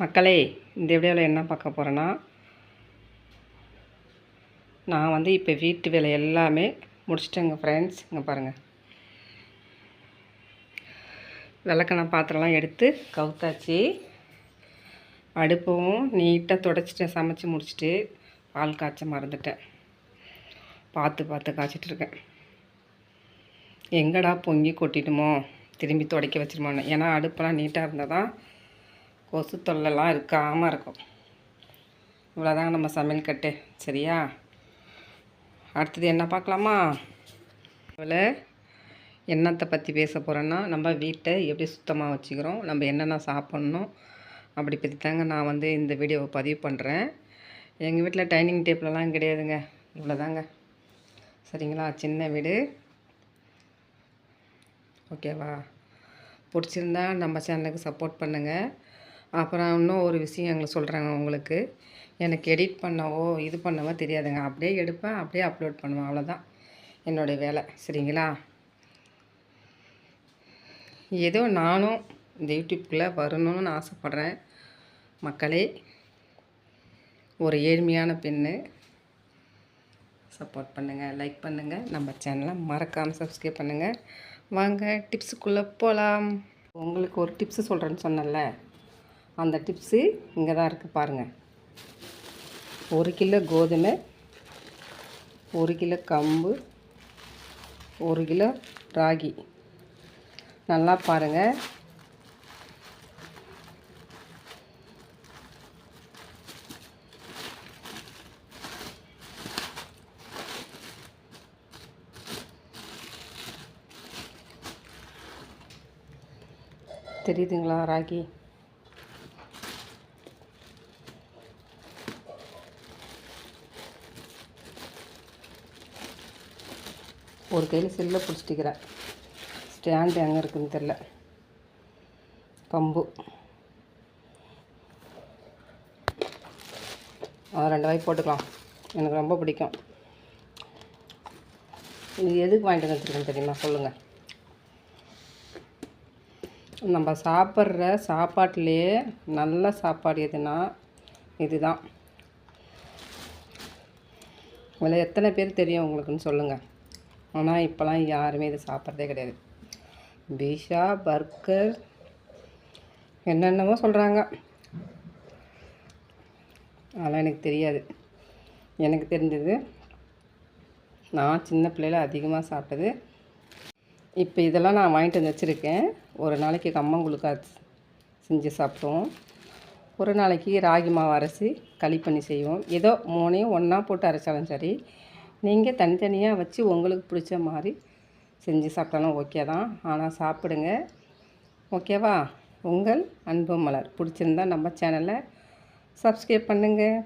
மக்களே இந்த வீடியோவில் என்ன பார்க்க போகிறேன்னா நான் வந்து இப்போ வீட்டு வேலை எல்லாமே முடிச்சிட்டேங்க ஃப்ரெண்ட்ஸ் இங்கே பாருங்கள் விளக்கண பாத்திரம்லாம் எடுத்து கவுத்தாச்சு. அடுப்பும் நீட்டாக தொடச்சிட்டேன் சமைச்சு முடிச்சுட்டு பால் காய்ச்ச மறந்துட்டேன். பார்த்து பார்த்து காய்ச்சிட்ருக்கேன் எங்கடா பொங்கி கொட்டிடுமோ திரும்பி துடைக்க வச்சிருமோன்னு. ஏன்னா அடுப்பெல்லாம் நீட்டாக இருந்தால் தான் கொசு தொல்லைலாம் இருக்காமல் இருக்கும். இவ்வளோதாங்க நம்ம சமையல் கட்டு. சரியா? அடுத்தது என்ன பார்க்கலாமா? இவ்வளோ என்னத்தை பற்றி பேச போகிறேன்னா நம்ம வீட்டை எப்படி சுத்தமாக வச்சுக்கிறோம் நம்ம என்னென்ன சாப்பிட்ணும் அப்படி பற்றி தாங்க நான் வந்து இந்த வீடியோவை பதிவு பண்ணுறேன் எங்கள் வீட்டில் டைனிங் டேபிளெலாம் கிடையாதுங்க. இவ்வளோதாங்க சரிங்களா? சின்ன வீடு. ஓகேவா? பிடிச்சிருந்தா நம்ம சேனலுக்கு சப்போர்ட் பண்ணுங்கள் அப்புறம் இன்னும் ஒரு விஷயம் எங்களுக்கு சொல்கிறாங்க உங்களுக்கு. எனக்கு எடிட் பண்ணவோ இது பண்ணவோ தெரியாதுங்க. அப்படியே எடுப்பேன் அப்படியே அப்லோட் பண்ணுவேன். அவ்வளோதான் என்னுடைய வேலை. சரிங்களா? ஏதோ நானும் இந்த யூடியூப்குள்ளே வரணும்னு ஆசைப்பட்றேன். மக்களே ஒரு ஏழ்மையான பெண்ணு. சப்போர்ட் பண்ணுங்கள் லைக் பண்ணுங்கள் நம்ம சேனலை மறக்காமல் சப்ஸ்கிரைப் பண்ணுங்கள் வாங்க டிப்ஸுக்குள்ளே போகலாம் உங்களுக்கு ஒரு டிப்ஸு சொல்கிறேன்னு சொன்னேன்ல. அந்த டிப்ஸு இங்கே தான் இருக்குது பாருங்கள் ஒரு கிலோ கோதுமை ஒரு கிலோ கம்பு ஒரு கிலோ ராகி. நல்லா பாருங்கள் தெரியுதுங்களா ராகி? ஒரு கையில் செல்லை பிடிச்சிட்டிக்கிறேன் ஸ்டாண்டு எங்கே இருக்குதுன்னு தெரில கம்பு. அது ரெண்டு வாய் போட்டுக்கலாம். எனக்கு ரொம்ப பிடிக்கும். இது எதுக்கு வாங்கிட்டு வந்துருக்கேன்னு தெரியுமா? சொல்லுங்கள் நம்ம சாப்பிட்ற சாப்பாட்டிலேயே நல்ல சாப்பாடு எதுனா இதுதான். இதில் எத்தனை பேர் தெரியும் உங்களுக்குன்னு சொல்லுங்கள் ஆனால் இப்போலாம் யாருமே இதை சாப்பிட்றதே கிடையாது. பீஷா பர்கர் என்னென்னமோ சொல்கிறாங்க அதெல்லாம் எனக்கு தெரியாது. எனக்கு தெரிஞ்சது நான் சின்ன பிள்ளையில அதிகமாக சாப்பிட்டது. இப்போ இதெல்லாம் நான் வாங்கிட்டு வந்து வச்சுருக்கேன். ஒரு நாளைக்கு கம்மங்குழுக்கா செஞ்சு சாப்பிடுவோம் ஒரு நாளைக்கு ராகி மாவு அரைச்சி களி பண்ணி செய்வோம். ஏதோ மூணையும் ஒன்றா போட்டு அரைச்சாலும் சரி நீங்கள் தனித்தனியாக வச்சு உங்களுக்கு பிடிச்ச மாதிரி செஞ்சு சாப்பிட்டாலும் ஓகே தான். ஆனால் சாப்பிடுங்க. ஓகேவா உங்கள் அன்பு மலர். பிடிச்சிருந்தா நம்ம சேனலை சப்ஸ்கிரைப் பண்ணுங்கள்